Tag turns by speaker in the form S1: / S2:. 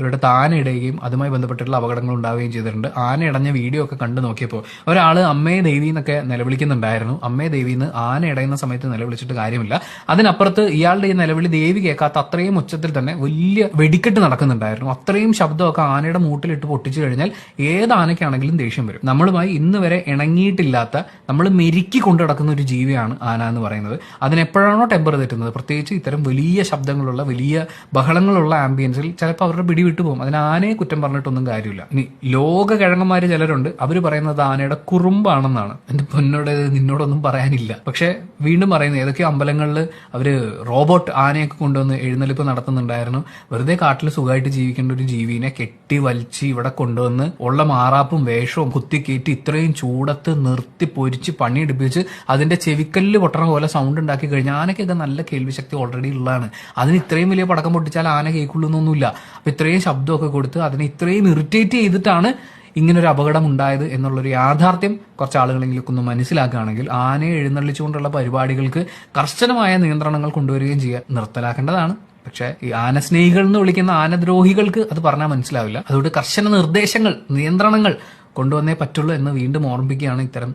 S1: ഒരിടത്ത് ആന ഇടുകയും അതുമായി ബന്ധപ്പെട്ടിട്ടുള്ള അപകടങ്ങൾ ഉണ്ടാവുകയും ചെയ്തിട്ടുണ്ട്. ആന ഇടഞ്ഞ വീഡിയോ ഒക്കെ കണ്ടു നോക്കിയപ്പോൾ ഒരാൾ അമ്മയെ ദേവി എന്നൊക്കെ നിലവിളിക്കുന്നുണ്ടായിരുന്നു. അമ്മയെ ദേവി എന്ന് ആന ഇടയുന്ന സമയത്ത് നിലവിളിച്ചിട്ട് കാര്യമില്ല. അതിനപ്പുറത്ത് ഇയാളുടെ ഈ നിലവിളി ദേവി കേൾക്കാത്ത അത്രയും ഉച്ചത്തിൽ തന്നെ വലിയ വെടിക്കെട്ട് നടക്കുന്നുണ്ടായിരുന്നു. അത്രയും ശബ്ദമൊക്കെ ആനയുടെ മൂട്ടിലിട്ട് പൊട്ടിച്ചു കഴിഞ്ഞാൽ ഏത് ആനയ്ക്കാണെങ്കിലും ദേഷ്യം വരും. നമ്മളുമായി ഇന്ന് വരെ ഇണങ്ങിയിട്ടില്ലാത്ത നമ്മൾ മെരുക്കി കൊണ്ടു നടക്കുന്ന ഒരു ജീവിയാണ് ആന എന്ന് പറയുന്നത്. അതിനെപ്പോഴാണോ ടെമ്പർ തെറ്റുന്നത്? പ്രത്യേകിച്ച് ഇത്തരം വലിയ ശബ്ദങ്ങളുള്ള വലിയ ബഹളങ്ങളുള്ള ആംബിയൻസിൽ ചിലപ്പോൾ അവരുടെ പിടി വിട്ടു പോകും അതിന് ആനയെ കുറ്റം പറഞ്ഞിട്ടൊന്നും കാര്യമില്ല. ഇനി ലോക കിഴങ്ങന്മാര് ചിലരുണ്ട്. അവർ പറയുന്നത് ആനയുടെ കുറുമ്പാണെന്നാണ്. എന്റെ പൊന്നോട് നിന്നോടൊന്നും പറയാനില്ല. പക്ഷെ വീണ്ടും പറയുന്നത് ഏതൊക്കെ അമ്പലങ്ങളിൽ അവർ റോബോട്ട് ആനയൊക്കെ കൊണ്ടുവന്ന് എഴുന്നള്ളിപ്പ് നടത്തുന്നുണ്ടായിരുന്നു. വെറുതെ കാട്ടിൽ സുഖമായിട്ട് ജീവിക്കേണ്ട ഒരു ജീവിനെ കെട്ടി വലിച്ച് ഇവിടെ കൊണ്ടുവന്ന് ഉള്ള മാറാപ്പും വേഷവും കുത്തിക്കേറ്റി ഇത്രയും ചൂടത്ത് നിർത്തി പൊരിച്ച് പണിയെടുപ്പിച്ച് അതിന്റെ ചെവിക്കല്ല് പൊട്ടണ പോലെ സൗണ്ട് ഉണ്ടാക്കി കഴിഞ്ഞാൽ ആനയ്ക്കൊക്കെ നല്ല കേൾവി ശക്തി ഓൾറെഡി ഉള്ളതാണ്. അതിന് ഇത്രയും വലിയ പടക്കം പൊട്ടിച്ചാൽ ആന കേൾക്കുള്ളൂ എന്നൊന്നുമില്ല അപ്പൊ ഇത്രയും ശബ്ദമൊക്കെ കൊടുത്ത് അതിനെ ഇത്രയും ഇറിറ്റേറ്റ് ചെയ്തിട്ടാണ് ഇങ്ങനൊരു അപകടം ഉണ്ടായത് എന്നുള്ളൊരു യാഥാർത്ഥ്യം കുറച്ച് ആളുകളെങ്കിലൊക്കെ ഒന്ന് മനസ്സിലാക്കുകയാണെങ്കിൽ ആനയെ എഴുന്നള്ളിച്ചുകൊണ്ടുള്ള പരിപാടികൾക്ക് കർശനമായ നിയന്ത്രണങ്ങൾ കൊണ്ടുവരികയും ചെയ്യുക നിർത്തലാക്കേണ്ടതാണ്. പക്ഷെ ഈ ആന സ്നേഹികൾ എന്ന് വിളിക്കുന്ന ആനദ്രോഹികൾക്ക് അത് പറഞ്ഞാൽ മനസ്സിലാവില്ല. അതുകൊണ്ട് കർശന നിർദ്ദേശങ്ങൾ നിയന്ത്രണങ്ങൾ കൊണ്ടുവന്നേ പറ്റുള്ളൂ എന്ന് വീണ്ടും ഓർമ്മിപ്പിക്കുകയാണ് ഇത്തരം